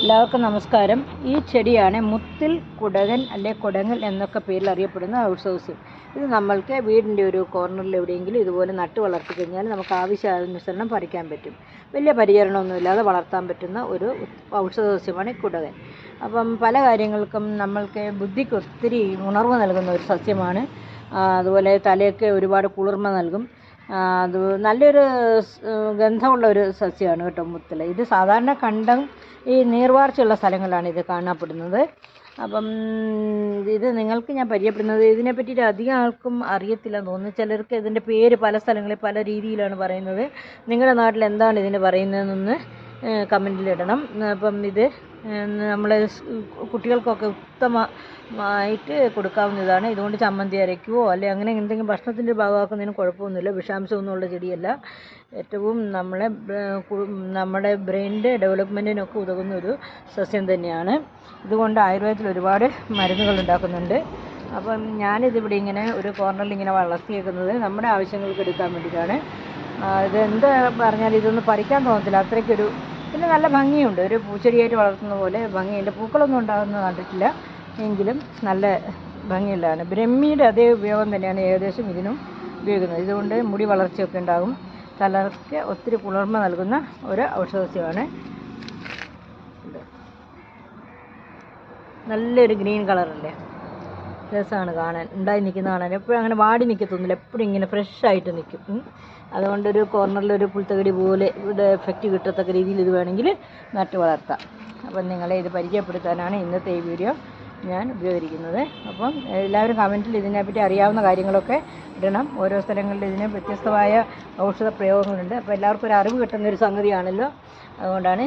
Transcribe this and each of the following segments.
എല്ലാവർക്കും നമസ്കാരം. ഈ ചെടിയാണ് മുത്തിൽ കുടകൻ അല്ലെ കുടങ്ങൽ എന്നൊക്കെ പേരിൽ അറിയപ്പെടുന്ന ഹൗസ് ഹൗസ് ഇത് നമ്മൾക്ക് വീടിന്റെ ഒരു കോർണറിൽ എവിടെയെങ്കിലും ഇതുപോലെ നട്ട് വളർത്തി കഴിഞ്ഞാൽ നമുക്ക് ആവശ്യാനുസരണം പറിക്കാൻ പറ്റും. വലിയ പരിചരണമൊന്നുമില്ലാതെ വളർത്താൻ പറ്റുന്ന ഒരു ഔഷധ സസ്യമാണ് കുടകൻ. അപ്പം പല കാര്യങ്ങൾക്കും നമ്മൾക്ക് ബുദ്ധിക്ക് ഒത്തിരി ഉണർവ് നൽകുന്ന ഒരു സസ്യമാണ്. അതുപോലെ തലയൊക്കെ ഒരുപാട് കുളിർമ നൽകും. അത് നല്ലൊരു ഗന്ധമുള്ള ഒരു സസ്യമാണ് കേട്ടോ മുത്തല. ഇത് സാധാരണ കണ്ടം ഈ നീർവാർച്ചയുള്ള സ്ഥലങ്ങളിലാണ് ഇത് കാണപ്പെടുന്നത്. അപ്പം ഇത് നിങ്ങൾക്ക് ഞാൻ പരിചയപ്പെടുന്നത് ഇതിനെ പറ്റിയിട്ട് അധികം ആൾക്കും അറിയത്തില്ലെന്ന് തോന്നുന്നു. ചിലർക്ക് ഇതിന്റെ പേര് പല സ്ഥലങ്ങളിൽ പല രീതിയിലാണ് പറയുന്നത്. നിങ്ങളുടെ നാട്ടിൽ എന്താണ് ഇതിന് പറയുന്നതെന്നൊന്ന് കമന്റിലിടണം അപ്പം ഇത് നമ്മൾ കുട്ടികൾക്കൊക്കെ ഉത്തമമായിട്ട് കൊടുക്കാവുന്നതാണ്. ഇതുകൊണ്ട് ചമ്മന്തി അരയ്ക്കുവോ അല്ലെ അങ്ങനെ എന്തെങ്കിലും ഭക്ഷണത്തിന്റെ ഭാഗമാക്കുന്നതിന് കുഴപ്പമൊന്നുമില്ല. വിഷാംശമൊന്നും ഉള്ള ചെടിയല്ല. ഏറ്റവും നമ്മളെ നമ്മുടെ ബ്രെയിനിന്റെ ഡെവലപ്മെന്റിനൊക്കെ ഉതകുന്ന ഒരു സസ്യം തന്നെയാണ്. ഇതുകൊണ്ട് ആയുർവേദത്തിൽ ഒരുപാട് മരുന്നുകൾ ഉണ്ടാക്കുന്നുണ്ട്. അപ്പം ഞാനിതിവിടെ ഇങ്ങനെ ഒരു കോർണറിൽ ഇങ്ങനെ വളർത്തിയേക്കുന്നത് നമ്മുടെ ആവശ്യങ്ങൾക്ക് എടുക്കാൻ വേണ്ടിയിട്ടാണ്. ഇതെന്താ പറഞ്ഞാലും ഇതൊന്നും പറിക്കാൻ തോന്നത്തില്ല. അത്രയ്ക്കൊരു പിന്നെ നല്ല ഭംഗിയുണ്ട്. ഒരു പൂച്ചെടിയായിട്ട് വളർത്തുന്ന പോലെ ഭംഗിയുണ്ട്. പൂക്കളൊന്നും ഉണ്ടാകുന്നത് കണ്ടിട്ടില്ല. എങ്കിലും നല്ല ഭംഗിയുള്ളതാണ് ബ്രഹ്മിയുടെ അതേ ഉപയോഗം തന്നെയാണ് ഏകദേശം ഇതിനും ഉപയോഗിക്കുന്നത്. ഇതുകൊണ്ട് മുടി വളർച്ചയൊക്കെ ഉണ്ടാകും. തലർക്ക് ഒത്തിരി കുളിർമ നൽകുന്ന ഒരു ഔഷധസ്യമാണ്. നല്ലൊരു ഗ്രീൻ കളറല്ലേ? രസമാണ് കാണാൻ. ഉണ്ടായി നിൽക്കുന്ന കാണാൻ. എപ്പോഴും അങ്ങനെ വാടി നിൽക്കത്തൊന്നുമില്ല എപ്പോഴും ഇങ്ങനെ ഫ്രഷ് ആയിട്ട് നിൽക്കും അതുകൊണ്ട് ഒരു കോർണറിൽ ഒരു പുൽത്തകടി പോലെ ഇവിടെ എഫക്റ്റ് കിട്ടത്തക്ക രീതിയിൽ ഇത് വേണമെങ്കിൽ നട്ട് വളർത്താം. അപ്പം നിങ്ങളെ ഇത് പരിചയപ്പെടുത്താനാണ് ഇന്നത്തെ ഈ വീഡിയോ ഞാൻ ഉപയോഗിക്കുന്നത്. അപ്പം എല്ലാവരും കമന്റിൽ ഇതിനെപ്പറ്റി അറിയാവുന്ന കാര്യങ്ങളൊക്കെ ഇടണം. ഓരോ സ്ഥലങ്ങളിൽ ഇതിന് വ്യത്യസ്തമായ ഔഷധ പ്രയോഗങ്ങളുണ്ട് അപ്പോൾ എല്ലാവർക്കും ഒരു അറിവ് കിട്ടുന്ന ഒരു സംഗതിയാണല്ലോ. അതുകൊണ്ടാണ്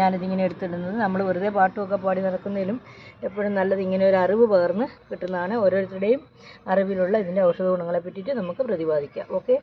ഞാനിതിങ്ങനെ എടുത്തിടുന്നത്. നമ്മൾ വെറുതെ പാട്ടുമൊക്കെ പാടി നടക്കുന്നതിലും എപ്പോഴും നല്ലത് ഇങ്ങനെ ഒരു അറിവ് പകർന്ന് കിട്ടുന്നതാണ് ഓരോരുത്തരുടെയും അറിവിലുള്ള ഇതിന്റെ ഔഷധ ഗുണങ്ങളെ പറ്റിയിട്ട് നമുക്ക് പ്രതിപാദിക്കാം. ഓക്കെ?